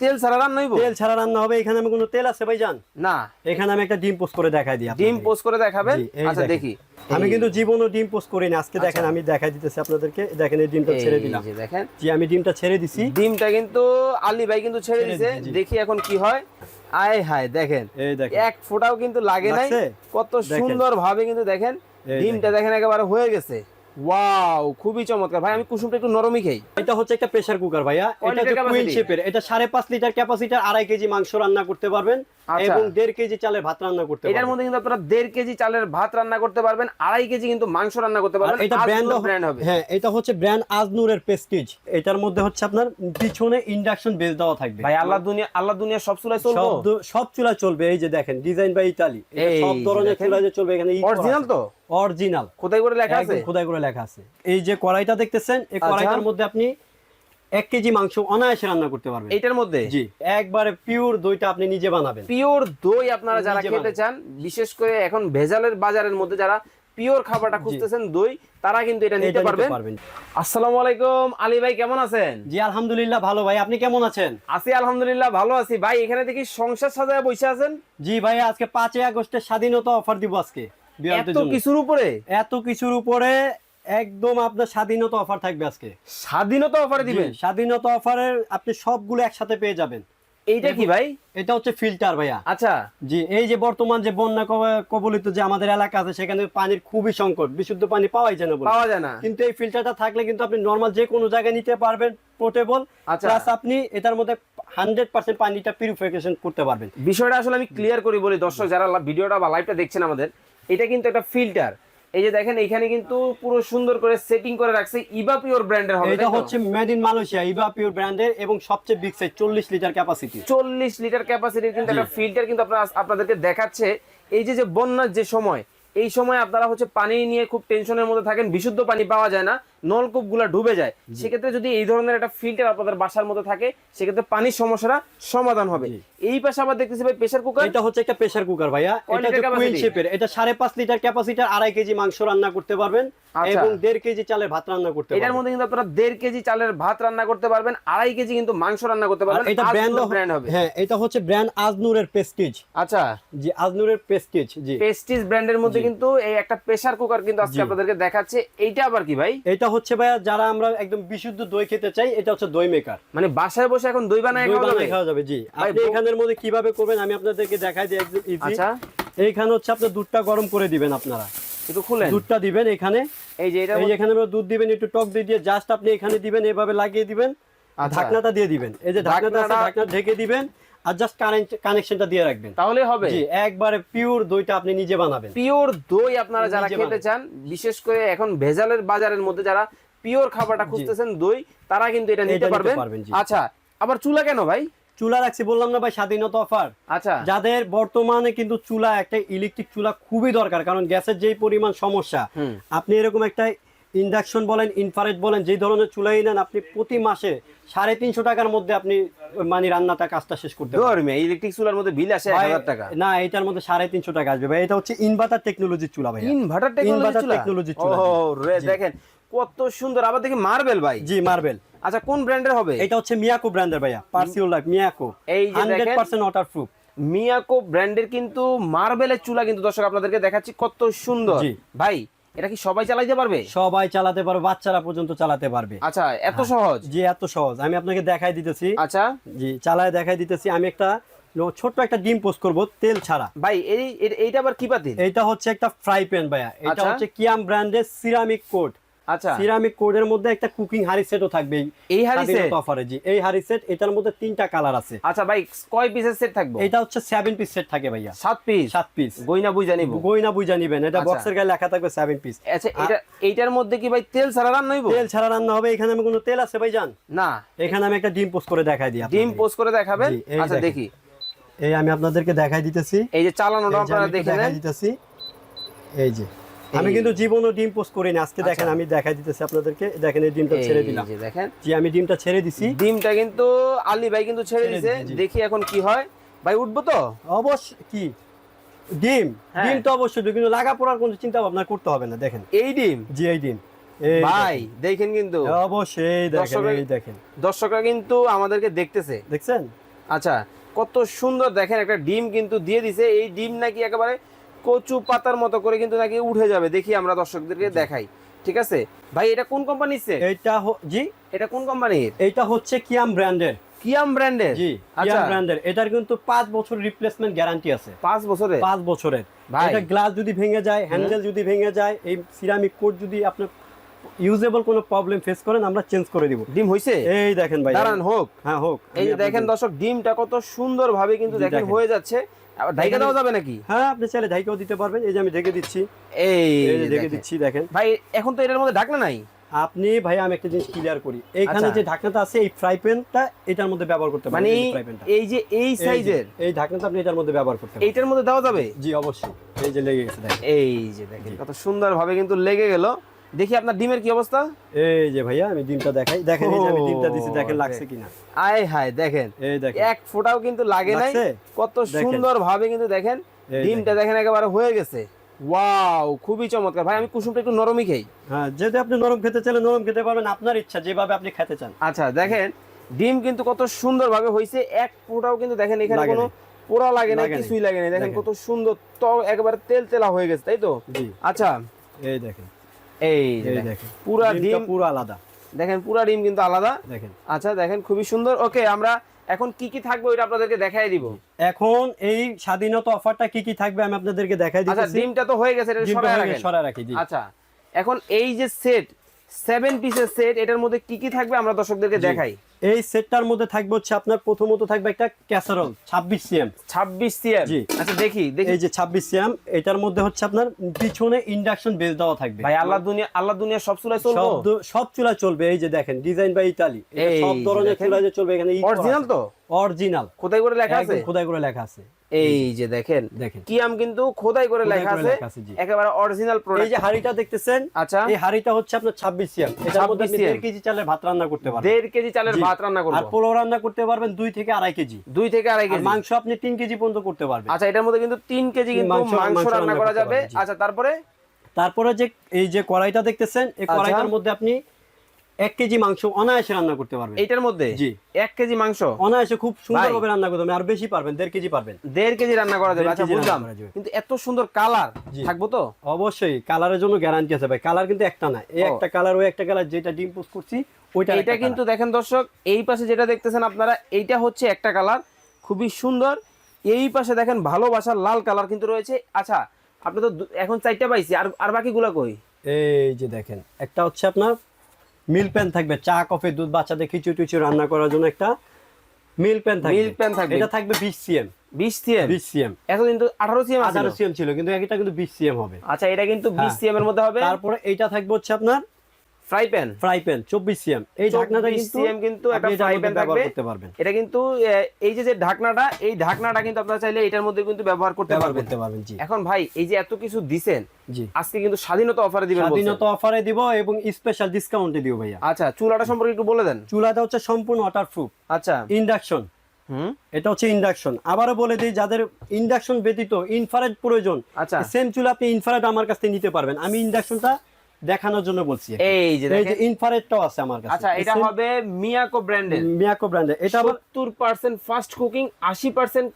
তেল ছাড়া রান্না হইব? তেল ছাড়া রান্না হবে এখানে আমি কোনো তেল আছে ভাইজান? না। এখানে আমি একটা ডিম পোস্ট করে দেখাই দিই ডিম পোস্ট করে দেখাবেন? আচ্ছা দেখি। আমি কিন্তু জীবনও ডিম পোস্ট করি না আজকে দেখেন আচ্ছা। আমি দেখাই দিতেছি আপনাদেরকে। দেখেন এই ডিমটা ছেড়ে দিলাম। দেখেন। জি আমি ডিমটা ছেড়ে দিছি। ডিমটা কিন্তু আলী ভাই কিন্তু ছেড়ে দিছে। দিছে, দেখি এখন কি হয়। আয় হায় দেখেন। এই দেখেন। এক ফোঁটাও কিন্তু লাগে নাই। কত সুন্দর ভাবে কিন্তু দেখেন। ডিমটা দেখেন একেবারে হয়ে গেছে। ওয়াও খুবই চমৎকার। ভাই আমি কুসুমটা একটু নরমই খাই। এটা হচ্ছে একটা প্রেসার কুকার ভাইয়া। এটা হচ্ছে কুইন শেপের এটা সাড়ে পাঁচ লিটার ক্যাপাসিটার আড়াই কেজি মাংস রান্না করতে পারবেন। এবং দেড় কেজি চালের ভাত রান্না করতে এটার মধ্যে কিন্তু আপনারা দেড় কেজি চালের ভাত রান্না করতে পারবেন আড়াই কেজি কিন্তু মাংস রান্না করতে পারবেন এটা ব্র্যান্ড ব্র্যান্ড হবে। হ্যাঁ এটা হচ্ছে ব্র্যান্ড আজনুরের এটার মধ্যে হচ্ছে আপনার পিছনে ইন্ডাকশন বেস দেওয়া থাকবে। ভাই আল্লাহ দুনিয়া আল্লাহ দুনিয়া সব চুলায় চলবো? সব দু- সব চুলা চলবে। এই যে দেখেন ডিজাইন বাই ইতালি সব ধরনের যে চলবে এখানে অরিজিনাল তো? অরিজিনাল কোথায় করে লেখা আছে? খোদাই করে লেখা আছে। এই যে কড়াইটা দেখতেছেন এই আচ্ছা। কড়াইটার মধ্যে আপনি এক কেজি মাংস অনায়াসে রান্না করতে পারবেন। এইটার মধ্যে? জি। একবারে পিওর দইটা আপনি নিজে বানাবেন। পিওর দই আপনারা যারা খেতে চান বিশেষ করে এখন ভেজালের বাজারের মধ্যে যারা পিওর খাবারটা খুঁজতেছেন দই তারা কিন্তু এটা নিতে পারবেন। পারবেন। আসসালামু আলাইকুম। আলী ভাই কেমন আছেন? জি আলহামদুলিল্লাহ ভালো ভাই। আপনি কেমন আছেন? আছি আলহামদুলিল্লাহ ভালো আছি। ভাই এখানে দেখি সংসার সাজায় বসে আছেন? জি ভাই আজকে পাঁচই আগস্টের স্বাধীনতা অফার দিব আজকে। এত কিছুর উপরে? এত কিছুর উপরে একদম আপনার স্বাধীনতা অফার থাকবে আজকে। স্বাধীনতা অফারে দিবেন? স্বাধীনতা অফারের আপনি সবগুলো একসাথে পেয়ে যাবেন। এইটা কি ভাই? এটা হচ্ছে ফিল্টার ভাইয়া। আচ্ছা। জি এই যে বর্তমান যে বন্যা কবলিত যে আমাদের এলাকা আছে সেখানে পানির খুবই সংকট বিশুদ্ধ পানি পাওয়াই যায় না বলে। পাওয়া যায় না। কিন্তু এই ফিল্টারটা থাকলে কিন্তু আপনি নর্মাল যে কোনো জায়গায় নিতে পারবেন পোর্টেবল আচ্ছা। প্লাস আপনি এটার মধ্যে হান্ড্রেড পার্সেন্ট পানিটা পিউরিফিকেশন করতে পারবেন। বিষয়টা আসলে আমি ক্লিয়ার করি বলি দর্শক যারা ভিডিওটা বা লাইভটা দেখছেন আমাদের এটা কিন্তু একটা ফিল্টার এই যে দেখেন এখানে কিন্তু পুরো সুন্দর করে সেটিং করে রাখছে ইবা পিওর ব্র্যান্ডের হবে এটা হচ্ছে মেড ইন মালয়েশিয়া ইবা পিওর ব্র্যান্ডের এবং সবচেয়ে বিগ সাইজ চল্লিশ লিটার ক্যাপাসিটি চল্লিশ লিটার ক্যাপাসিটির কিন্তু একটা ফিল্টার কিন্তু আপনারা আপনাদেরকে দেখাচ্ছে। এই যে যে বন্যার যে সময় এই সময় আপনারা হচ্ছে পানি নিয়ে খুব টেনশনের মধ্যে থাকেন বিশুদ্ধ পানি পাওয়া যায় না। নলকূপগুলা ডুবে যায়। সেক্ষেত্রে যদি এই ধরনের একটা ফিল্টার আপনাদের বাসার মধ্যে থাকে সেক্ষেত্রে পানির সমস্যাটা সমাধান হবে। এই পাশে আবার দেখতেছি ভাই প্রেসার কুকার এটা হচ্ছে একটা প্রেসার কুকার ভাইয়া। এটা কুইন শেপের এটা সাড়ে পাঁচ লিটার ক্যাপাসিটার আড়াই কেজি মাংস রান্না করতে পারবেন আচ্ছা। এবং দেড় কেজি চালের ভাত রান্না করতে এটার পারবেন। মধ্যে কিন্তু আপনারা দেড় কেজি চালের ভাত রান্না করতে পারবেন আড়াই কেজি কিন্তু মাংস রান্না করতে পারবেন। এটা ব্র্যান্ড ব্র্যান্ড হবে। হ্যাঁ এটা হচ্ছে ব্র্যান্ড আজনুরের প্রেস্টিজ আচ্ছা। জি আজনুরের প্রেস্টিজ জি। পেস্টিজ ব্র্যান্ডের মধ্যে কিন্তু এই একটা প্রেসার কুকার কিন্তু আজকে আপনাদেরকে দেখাচ্ছে। এইটা আবার কি ভাই? এটা হচ্ছে ভাইয়া যারা আমরা একদম বিশুদ্ধ দই খেতে চাই এটা হচ্ছে দই মেকার মানে বাসায় বসে এখন দই বানায় খাওয়া যাবে? খাওয়া যাবে জি। আপনি এখানের মধ্যে কীভাবে করবেন আমি আপনাদেরকে দেখাই দিই একদম ইজি আচ্ছা। এইখানে হচ্ছে আপনি দুধটা গরম করে দিবেন আপনারা। একটু খুলেন। দুধটা দিবেন এখানে। এই যে এটা এই এখানে দুধ দিবেন একটু টক দই দিয়ে জাস্ট আপনি এখানে দিবেন এভাবে লাগিয়ে দিবেন। আচ্ছা। ঢাকনাটা দিয়ে দিবেন। এই যে ঢাকনাটা আছে ঢাকনাটা- ঢাকনা ঢেকে দিবেন। আর জাস্ট কারেন্ট কানেকশনটা দিয়ে রাখবেন। তাহলে হবে। জি একবারে পিওর দইটা আপনি নিজে বানাবেন। পিওর দই আপনারা যারা খেতে চান বিশেষ করে এখন ভেজালের বাজারের মধ্যে যারা পিওর খাবারটা খুঁজতেছেন দই তারা কিন্তু এটা নিতে পারবেন, আচ্ছা আবার চুলা কেন ভাই? চুলা রাখছি বললাম না ভাই স্বাধীনতা অফার আচ্ছা। যাদের বর্তমানে কিন্তু চুলা একটা ইলেকট্রিক চুলা খুবই দরকার কারণ গ্যাসের যেই পরিমাণ সমস্যা আপনি এরকম একটা ইন্ডাকশন বলেন ইনফারেট বলেন যে ধরনের চুলাই নেন আপনি প্রতি মাসে সাড়ে তিনশো টাকার মধ্যে আপনি মানে রান্নাটা কাজটা শেষ করতে পারবেন। ইলেকট্রিক চুলার মধ্যে বিল আসে হাজার টাকা। না এটার মধ্যে সাড়ে তিনশো টাকা আসবে ভাই। এটা হচ্ছে ইনভার্টার টেকনোলজির চুলা ভাই ইনভার্টার টেকনোলজি চুলা। দেখেন কত সুন্দর। আবার দেখি মার্বেল ভাই। জি মার্বেল আচ্ছা কোন ব্র্যান্ডের হবে? এটা হচ্ছে মিয়াকো ব্র্যান্ডের ভাইয়া পার্সিওল লাইফ মিয়াকো এই যে হান্ড্রেড দেখেন। পার্সেন্ট ওয়াটার প্রুফ মিয়াকো ব্র্যান্ডের কিন্তু মার্বেলের চুলা কিন্তু দর্শক আপনাদেরকে দেখাচ্ছি কত সুন্দর। ভাই এটা কি সবাই চালাতে পারবে? সবাই চালাতে পারবে বাচ্চারা পর্যন্ত চালাতে পারবে। আচ্ছা এত সহজ? জি এত সহজ। আমি আপনাকে দেখাই দিতেছি। আচ্ছা। জি চালায় দেখাই দিতেছি। আমি একটা ছোট ছোট্ট একটা ডিম পোস্ট করব তেল ছাড়া। ভাই এই এই- এইটা আবার কি পাতিল? এটা হচ্ছে একটা ফ্রাই প্যান ভাইয়া। এটা আচ্ছা। হচ্ছে কিয়াম ব্র্যান্ডের সিরামিক কোড আচ্ছা। সিরামিক কোডের মধ্যে একটা কুকিং হাড়ি সেটও থাকবে এই হাঁড়ি set? অফারে জি। এই হাড়ি সেট এটার মধ্যে তিনটা কালার আছে। আচ্ছা ভাই কয় পিসের সেট থাকবে? এটা হচ্ছে সেভেন পিস সেট থাকে ভাইয়া। সাত পিস সাত পিস গইনা বুঝ জানিব গইনা বুঝা নিবেন। এটা আচ্ছা। বক্সের গায়ে লেখা থাকবে সেভেন পিস আচ্ছা এটা এইটার মধ্যে কি ভাই তেল ছাড়া রান্না হইব? তেল ছাড়া রান্না হবে। এখানে আমি কোনো তেল আছে ভাই জান না। এখানে আমি একটা ডিম পোস্ট করে দেখাই দিই ডিম পোস্ট করে দেখাবেন? আচ্ছা দেখি। এই আমি আপনাদেরকে দেখাই দিতেছি। এই যে চালানোটা আপনারা দেখে দেখাই দিতেছি। এই যে। আমি। কিন্তু জীবনও ডিম পোস্ট করি না আজকে দেখেন আমি দেখাই দিতেছি আপনাদেরকে। দেখেন এই ডিমটা ছেড়ে দিলাম। দেখেন। জি আমি ডিমটা ছেড়ে দিছি। ডিমটা কিন্তু আলী ভাই কিন্তু ছেড়ে দিছে। দেখি এখন কি হয়। ভাই উঠবো তো? অবশ্য কি? ডিম? হ্যাঁ। ডিম তো অবশ্যই কিন্তু লাগা পড়ার কোনো চিন্তা ভাবনা করতে হবে না দেখেন। এই ডিম? জি এই ডিম। এই ভাই দেখেন কিন্তু। অবশ্যই এই দেখেন এই দেখেন। দর্শকরা কিন্তু আমাদেরকে দেখতেছে। দেখছেন? আচ্ছা কত সুন্দর দেখেন একটা ডিম কিন্তু দিয়ে দিছে। এই ডিম নাকি একেবারে কচু পাতার মতো করে কিন্তু নাকি উঠে যাবে। দেখি আমরা দর্শকদেরকে দেখাই। ঠিক আছে? ভাই এটা কোন কোম্পানির হ- জি? এটা কোন কোম্পানির এইটা হচ্ছে কিয়াম ব্র্যান্ডের। কিয়াম ব্র্যান্ডের? জি আচ্ছা। কিয়াম ব্র্যান্ডের। এটার কিন্তু পাঁচ বছর রিপ্লেসমেন্ট গ্যারান্টি আছে। পাঁচ বছরে পাঁচ বছরের। ভাই। এটা গ্লাস যদি ভেঙে যায় হ্যান্ডেল যদি ভেঙে যায় এই সিরামিক কোড যদি আপনার ইউজেবল কোনো প্রবলেম ফেস করেন আমরা চেঞ্জ করে দিব। ডিম হইছে? এই দেখেন ভাই। দাঁড়ান হোক। হ্যাঁ হোক। এই দেখেন দর্শক ডিমটা কত সুন্দর ভাবে কিন্তু দেখেন। হয়ে যাচ্ছে। আবার ঢাইকা দেওয়া যাবে নাকি? হ্যাঁ আপনি চাইলে ঢাইকেও দিতে পারবেন। এই যে আমি ঢেকে দিচ্ছি। এই এই যে যে ঢেকে দিচ্ছি দেখেন। ভাই এখন তো এটার মধ্যে ঢাকনা নাই? আপনি ভাই আমি একটা জিনিস ক্লিয়ার করি। এইখানে আচ্ছা। যে ঢাকনাটা আছে এই ফ্রাই প্যানটা এটার মধ্যে ব্যবহার করতে পারেন মানে এই যে এই সাইজের এই ঢাকনাটা আপনি এটার মধ্যে ব্যবহার করতে পারেন। এইটার মধ্যে দেওয়া যাবে? জি অবশ্যই। এই যে লেগে গেছে দেখেন। এই যে দেখেন কত সুন্দর ভাবে কিন্তু লেগে গেল। দেখি আপনার ডিমের কি অবস্থা? এই যে ভাইয়া আমি ডিমটা দেখাই। দেখেন এই যে আমি ডিমটা দিছি দেখেন লাগছে কিনা। আয় হায় দেখেন। এই দেখেন। এক ফোঁটাও কিন্তু লাগে নাই। কত সুন্দর ভাবে কিন্তু দেখেন ডিমটা দেখেন। একেবারে হয়ে গেছে। ওয়াও খুবই চমৎকার। ভাই আমি কুসুমটা একটু নরমই খাই। হ্যাঁ যদি আপনি নরম খেতে চাইলে নরম খেতে পারবেন আপনার ইচ্ছা যেভাবে আপনি খেতে চান। আচ্ছা দেখেন ডিম কিন্তু কত সুন্দর ভাবে হয়েছে এক ফোঁটাও কিন্তু দেখেন এখানে কোনো পোড়া লাগে না কিছুই লাগে না দেখেন। কত সুন্দর তো একেবারে তেল তেলা হয়ে গেছে তাই তো? জি। আচ্ছা। এই দেখেন। এই দেখেন। পুরা ডিম পুরো আলাদা। দেখেন পুরা ডিম কিন্তু আলাদা। দেখেন। আচ্ছা দেখেন খুবই সুন্দর। ওকে আমরা এখন কি কি থাকবে ওইটা আপনাদেরকে দেখাই দিব। এখন এই স্বাধীনতা অফারটা কি কি থাকবে আমি আপনাদেরকে দেখাই আচ্ছা দিচ্ছি ডিমটা তো হয়ে গেছে এটা সরায় রাখেন। সরায় রাখি জি। আচ্ছা এখন এই যে সেট সেভেন পিসের সেট এটার মধ্যে কি কি থাকবে আমরা দর্শকদেরকে দেখাই। এই সেটটার মধ্যে থাকবে হচ্ছে আপনার প্রথমত থাকবে একটা ক্যাসারল ছাব্বিশ সিএম। ছাব্বিশ সিএম? জি। আচ্ছা দেখি দেখি। এই যে ছাব্বিশ সিএম এটার মধ্যে হচ্ছে আপনার পিছনে ইন্ডাকশন বেস দেওয়া থাকবে। ভাই আল্লাহ দুনিয়া আল্লাহ দুনিয়া সব চুলায় চলবো? সব দ- সব চুলা চলবে। এই যে দেখেন ডিজাইন বাই ইতালি এটা সব ধরনের দেখেন। চুলা যে চলবে এখানে অরিজিনাল তো? অরিজিনাল খোদাই করে লেখা আছে? খোদাই করে লেখা আছে। এই যে দেখেন দেখেন। কিয়াম কিন্তু খোদাই করে লেখা আছে? একেবারে অরিজিনাল প্রোডাক্ট এই যে হাড়িটা দেখতেছেন আচ্ছা। এই হাড়িটা হচ্ছে আপনার ছাব্বিশ সিএম। এটার মধ্যে 26 আপনি CM দেড় কেজি চালের ভাত রান্না করতে পারবেন। দেড় কেজি চালের। ভাত রান্না আর করব পোলাও রান্না করতে পারবেন দুই থেকে আড়াই কেজি। দুই থেকে আড়াই আর কেজি। মাংস আপনি তিন কেজি পর্যন্ত করতে পারবেন। আচ্ছা এটার মধ্যে কিন্তু তিন কেজি কিন্তু মাংস- রান্না করা যাবে। আচ্ছা তারপরে? তারপরে যে এই যে কড়াইটা দেখতেছেন এই আচ্ছা। কড়াইটার মধ্যে আপনি এক কেজি মাংস অনায়াসে রান্না করতে পারবেন। মধ্যে? জি। এক কেজি মাংস? অনায়াসে খুব সুন্দরভাবে রান্না করতে আর বেশি পারবেন দেড় কেজি পারবেন। দেড় কেজি রান্না করা যাবে আচ্ছা বুঝলাম। কিন্তু এত সুন্দর কালার থাকব তো? অবশ্যই কালারের জন্য গ্যারান্টি আছে ভাই। কালার কিন্তু একটা না এই একটা কালার ওই একটা কালার যেটা ডিম পোস্ট করছি ওইটা এটা কিন্তু দেখেন দর্শক এই পাশে যেটা দেখতেছেন আপনারা এইটা হচ্ছে একটা কালার খুবই সুন্দর। এই পাশে দেখেন ভালোবাসার লাল কালার কিন্তু রয়েছে। আচ্ছা আপনি তো এখন চারটা পাইছি আর আর বাকিগুলো কই? এই যে দেখেন একটা হচ্ছে আপনার মিল প্যান থাকবে চা কফি দুধ বাচ্চাদের খিচুড়ি টিচুড়ি রান্না করার জন্য একটা মিল প্যান থাকবে। মিল প্যান থাকবে। এটা থাকবে বিশ সিএম। বিশ সিএম? বিশ সিএম। এত কিন্তু আঠারো সিএম আঠারো সিএম ছিল কিন্তু এটা কিন্তু বিশ সিএম হবে। আচ্ছা এটা কিন্তু বিশ হ্যাঁ। সিএম এর মধ্যে হবে? তারপরে এটা থাকবে হচ্ছে আপনার ফ্রাই প্যান ফ্রাই প্যান চব্বিশ সিএম এই ঢাকনাটা কিন্তু CM কিন্তু একটা ব্যবহার থাকবে। করতে পারবেন। এটা কিন্তু এই যে যে ঢাকনাটা এই ঢাকনাটা কিন্তু আপনারা চাইলে এটার মধ্যে কিন্তু ব্যবহার করতে পারবেন। করতে পারবেন জি। এখন ভাই এই যে এত কিছু দিছেন জি। আজকে কিন্তু স্বাধীনতা অফারে দিবেন স্বাধীনতা অফারে দিব এবং স্পেশাল ডিসকাউন্টে দিব ভাইয়া। আচ্ছা চুলাটা সম্পর্কে একটু বলে দেন। চুলাটা হচ্ছে সম্পূর্ণ ওয়াটার প্রুফ আচ্ছা। ইন্ডাকশন হুম? এটা হচ্ছে ইন্ডাকশন আবারও বলে দিই যাদের ইন্ডাকশন ব্যতীত ইনফ্রারেড প্রয়োজন আচ্ছা। সেম চুলা আপনি ইনফ্রারেড আমার কাছ থেকে নিতে পারবেন। আমি ইন্ডাকশনটা দেখানোর জন্য বলছি এই যে এই যে ইনফ্রারেডটাও আছে আমার কাছে। আচ্ছা এটা হবে মিয়াকো ব্র্যান্ডের মিয়াকো ব্র্যান্ডের এটা আবার সত্তর পার্সেন্ট ফাস্ট কুকিং আশি percent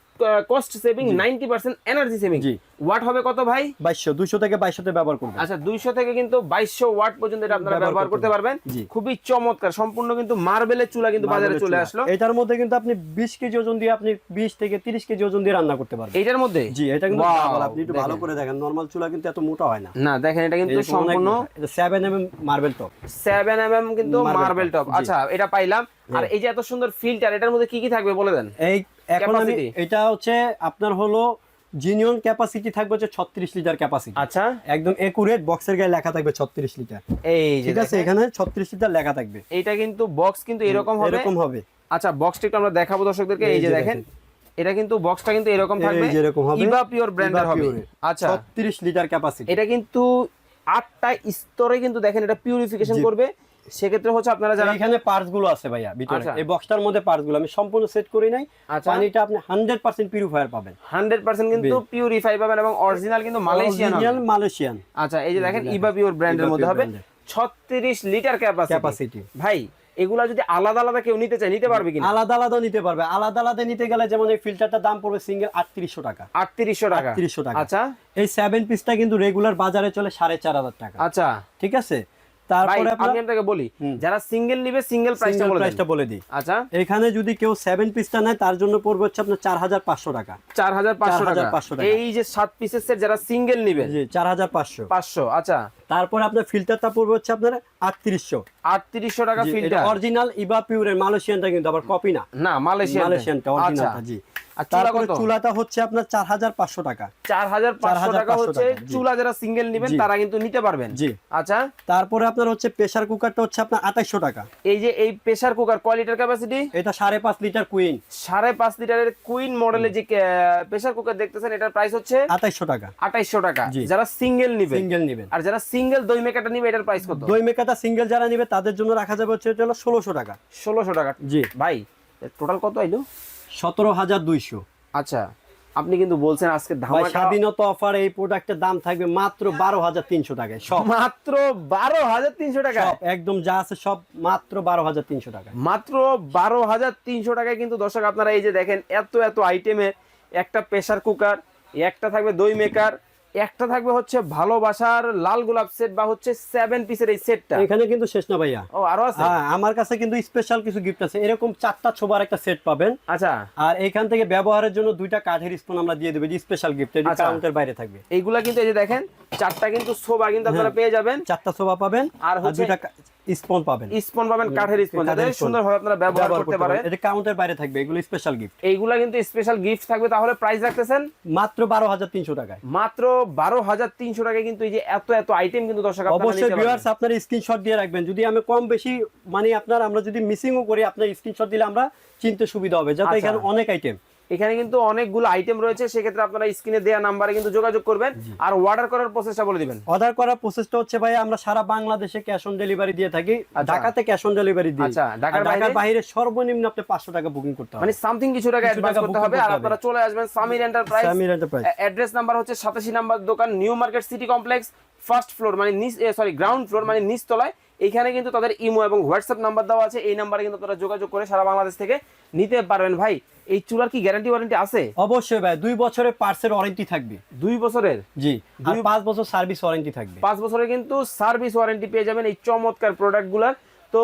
cost saving ninety percent energy saving জি। ওয়াট হবে কত ভাই? বাইশশো দুশো থেকে বাইশশোতে ব্যবহার করবেন আচ্ছা দুইশো থেকে কিন্তু বাইশশো ওয়াট পর্যন্ত এটা আপনারা ব্যবহার করতে পারবেন। খুবই চমৎকার সম্পূর্ণ কিন্তু মার্বেলের চুলা কিন্তু বাজারে চলে আসলো। এটার মধ্যে কিন্তু আপনি বিশ কেজি ওজন দিয়ে আপনি বিশ থেকে তিরিশ কেজি ওজন দিয়ে রান্না করতে পারবেন। এইটার মধ্যে? জি এটা কিন্তু আপনি একটু ভালো করে দেখেন নর্মাল চুলা কিন্তু এত মোটা হয় না। না দেখেন এটা কিন্তু সম্পূর্ণ মোটা। এটা seven m m marble top seven m m কিন্তু মার্বেল টপ আচ্ছা এটা পাইলাম। আর এই যে এত সুন্দর ফিল্টার এটার মধ্যে কি কি থাকবে বলে দেন? এই এখন আমি? এটা হচ্ছে আপনার হলো জিনিয়ন ক্যাপাসিটি থাকবে হচ্ছে ছত্রিশ লিটার ক্যাপাসিটি আচ্ছা। একদম একুরেট বক্সের গায়ে লেখা থাকবে ছত্রিশ লিটার এই যে ঠিক আছে এখানে ছত্রিশ লিটার লেখা থাকবে। এইটা কিন্তু বক্স কিন্তু এরকম হবে? এরকম হবে। আচ্ছা বক্সটা একটু আমরা দেখাবো দর্শকদেরকে। এই যে দেখেন এটা কিন্তু বক্সটা কিন্তু এরকম থাকবে? এরকম হবে। ইভা পিওর ব্র্যান্ডের হবে। আচ্ছা। ছত্রিশ লিটার ক্যাপাসিটি এটা কিন্তু আটটা স্তরে কিন্তু দেখেন এটা পিউরিফিকেশন করবে। সেক্ষেত্রে হচ্ছে আপনারা যারা এখানে পার্টসগুলো আছে ভাইয়া ভিতরে। আচ্ছা। এই বক্সটার মধ্যে পার্টসগুলো আমি সম্পূর্ণ সেট করি নাই। আচ্ছা। পানিটা আপনি হান্ড্রেড পার্সেন্ট পিউরিফায়ার পাবেন। হান্ড্রেড পার্সেন্ট কিন্তু পিউরিফাই পাবেন এবং অরিজিনাল কিন্তু মালয়েশিয়ান Original মালয়েশিয়ান আচ্ছা এই যে দেখেন। ইভা পিওর ব্র্যান্ডের মধ্যে হবে brand এর। ছত্রিশ লিটার ক্যাপাসিটি ভাই এগুলা যদি আলাদা আলাদা কেউ নিতে চায় নিতে পারবে কিনা? আলাদা আলাদা নিতে পারবে। আলাদা আলাদা নিতে গেলে যেমন এই ফিল্টারটার দাম পড়বে সিঙ্গেল আটত্রিশশো টাকা। আটত্রিশশো টাকা। আটত্রিশশো টাকা। আচ্ছা। এই সেভেন পিসটা কিন্তু রেগুলার বাজারে চলে সাড়ে চার হাজার টাকা। আচ্ছা। ঠিক আছে? তারপরে আমি আপনাকে বলি যারা সিঙ্গেল নিবে সিঙ্গেল প্রাইসটা বলে প্রাইসটা বলে দিই। আচ্ছা। এখানে যদি কেউ সেভেন পিসটা নেয় তার জন্য পড়বে হচ্ছে আপনার চার হাজার পাঁচশো টাকা। চার হাজার পাঁচশো টাকা। 4,500 টাকা। এই যে সাত পিসের সেট যারা সিঙ্গেল নিবে। জি চার হাজার পাঁচশো। পাঁচশো আচ্ছা। তারপরে আপনার ফিল্টারটা পড়বে হচ্ছে আপনার আটত্রিশশো। আটত্রিশশো টাকা ফিল্টার। অরিজিনাল ইবা পিউরের মালয়েশিয়ানটা কিন্তু আবার কপি না। না মালয়েশিয়া মালয়েশিয়ানটা আচ্ছা। অরিজিনালটা জি তারপরে চুলাটা হচ্ছে আপনার চার হাজার পাঁচশো টাকা। চার হাজার পাঁচশো 4,500 টাকা হচ্ছে চুলা যারা সিঙ্গেল নিবেন তারা কিন্তু নিতে পারবেন। জি। আচ্ছা। তারপরে আপনার হচ্ছে প্রেসার কুকারটা হচ্ছে আপনার আঠাইশশো টাকা। এই যে এই প্রেসার কুকার কয় লিটার ক্যাপাসিটি এটা লিটার কুইন সাড়ে পাঁচ লিটারের কুইন মডেলের যে প্রেসার কুকার দেখতেছেন এটার প্রাইস হচ্ছে টাকা। টাকা। যারা সিঙ্গেল সিঙ্গেল নেবেন। আর যারা সিঙ্গেল দই মেকাটা নিবে এটার প্রাইস কত? দই মেকাটা সিঙ্গেল যারা নিবে তাদের জন্য রাখা যাবে হচ্ছে এটা হলো ষোলোশো টাকা। ষোলোশো টাকা। জি। ভাই টোটাল কত আইলো সতেরো হাজার দুইশো। আচ্ছা আপনি কিন্তু বলছেন আজকে স্বাধীনতা অফার এই প্রোডাক্টের দাম থাকবে মাত্র বারো হাজার তিনশো টাকায় সব। মাত্র বারো হাজার তিনশো টাকা সব একদম যা আছে সব মাত্র বারো হাজার তিনশো টাকা মাত্র বারো হাজার তিনশো টাকায় কিন্তু দর্শক আপনারা এই যে দেখেন এত এত আইটেমের একটা প্রেসার কুকার একটা থাকবে দই মেকার একটা থাকবে হচ্ছে ভালোবাসার লাল গোলাপ সেট বা হচ্ছে সেভেন পিসের এই সেটটা এখানে কিন্তু শেষ না ভাইয়া। ও আরও আছে? হ্যাঁ আমার কাছে কিন্তু স্পেশাল কিছু গিফট আছে। এরকম চারটা ছোবার একটা সেট পাবেন। আচ্ছা। আর এখান থেকে ব্যবহারের জন্য দুইটা কাঠের স্পুন আমরা দিয়ে দেব যে স্পেশাল গিফট এটা কাউন্টার বাইরে থাকবে। এইগুলা কিন্তু এই যে দেখেন চারটা কিন্তু ছোবা কিন্তু আপনারা পেয়ে যাবেন। চারটা ছোবা পাবেন। আর আর হচ্ছে- দুইটা স্পন পাবেন। স্পন পাবেন কাঠের স্পন যাতে। সুন্দরভাবে আপনারা ব্যবহার করতে পারেন। এটা কাউন্টের বাইরে থাকবে এগুলো স্পেশাল গিফট এইগুলা কিন্তু স্পেশাল গিফট থাকবে তাহলে প্রাইস রাখতেছেন? মাত্র বারো হাজার তিনশো টাকায়। মাত্র বারো হাজার তিনশো টাকায় কিন্তু এই যে এত এত আইটেম কিন্তু দর্শক আপনারা অবশ্যই ভিউয়ার্স। আপনার স্ক্রিনশট দিয়ে রাখবেন। যদি আমি কম বেশি মানে আপনার আমরা যদি মিসিংও করি আপনার স্ক্রিনশট দিলে আমরা চিনতে সুবিধা হবে যাতে আচ্ছা। এখানে অনেক আইটেম এখানে কিন্তু অনেকগুলো আইটেম রয়েছে সেক্ষেত্রে আপনারা স্ক্রিনে দেওয়া নাম্বারে কিন্তু যোগাযোগ করবেন আর অর্ডার করার প্রসেসটা বলে দিবেন। অর্ডার করার প্রসেসটা হচ্ছে ভাই আমরা সারা বাংলাদেশে ক্যাশ অন ডেলিভারি দিয়ে থাকি। আচ্ছা। ঢাকাতে ক্যাশ অন ডেলিভারি দিই আচ্ছা, ঢাকার বাইরে? বাইরে সর্বনিম্ন আপনি পাঁচশো টাকা বুকিং করতে হবে। মানে সামথিং কিছু টাকা অ্যাডভান্স করতে হবে আর আপনারা চলে আসবেন Samir enterprise Samir enterprise address number হচ্ছে সাতাশি নাম্বার দোকান New Market City Complex first floor মানে নিচ সরি গ্রাউন্ড ফ্লোর মানে নিচতলায়। এইখানে কিন্তু তাদের ইমো এবং হোয়াটসঅ্যাপ নাম্বার দেওয়া আছে এই নাম্বারে কিন্তু আপনারা যোগাযোগ করে সারা বাংলাদেশ থেকে নিতে পারবেন ভাই। এই চুলার কি গ্যারান্টি ওয়ারেন্টি আছে? অবশ্যই ভাই দুই বছরের পার্সের ওয়ারেন্টি থাকবে। দুই বছরের? জি আর পাঁচ বছর সার্ভিস ওয়ারেন্টি থাকবে। পাঁচ বছরের কিন্তু সার্ভিস ওয়ারেন্টি পেয়ে যাবেন এই চমৎকার প্রোডাক্টগুলোর তো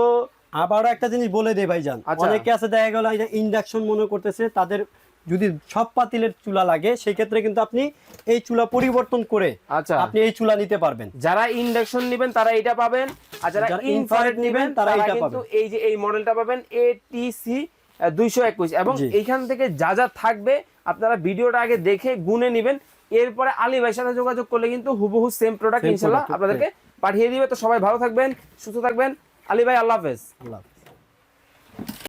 আবারও একটা জিনিস বলে দেই ভাইজান আচ্ছা। অনেকে আছে দেখা গেল ইন্ডাকশন মনে করতেছে তাদের যদি সব পাতিলের চুলা লাগে সেই ক্ষেত্রে কিন্তু আপনি এই চুলা পরিবর্তন করে আচ্ছা। আপনি এই চুলা নিতে পারবেন। যারা ইন্ডাকশন নেবেন তারা এটা পাবেন। আর যারা ইনফ্রারেড নেবেন তারা এটা কিন্তু পাবেন। এই যে এই মডেলটা পাবেন এটিসি দুইশো একুশ। এবং। এইখান থেকে যা যা থাকবে আপনারা ভিডিওটা আগে দেখে গুনে নেবেন। এরপরে আলী ভাইয়ের সাথে যোগাযোগ করলে কিন্তু হুবহু সেম প্রোডাক্ট ইনশাল্লাহ আপনাদেরকে পাঠিয়ে দিবে। তো সবাই ভালো থাকবেন সুস্থ থাকবেন। আলী ভাই আল্লাহ হাফেজ। আল্লাহ।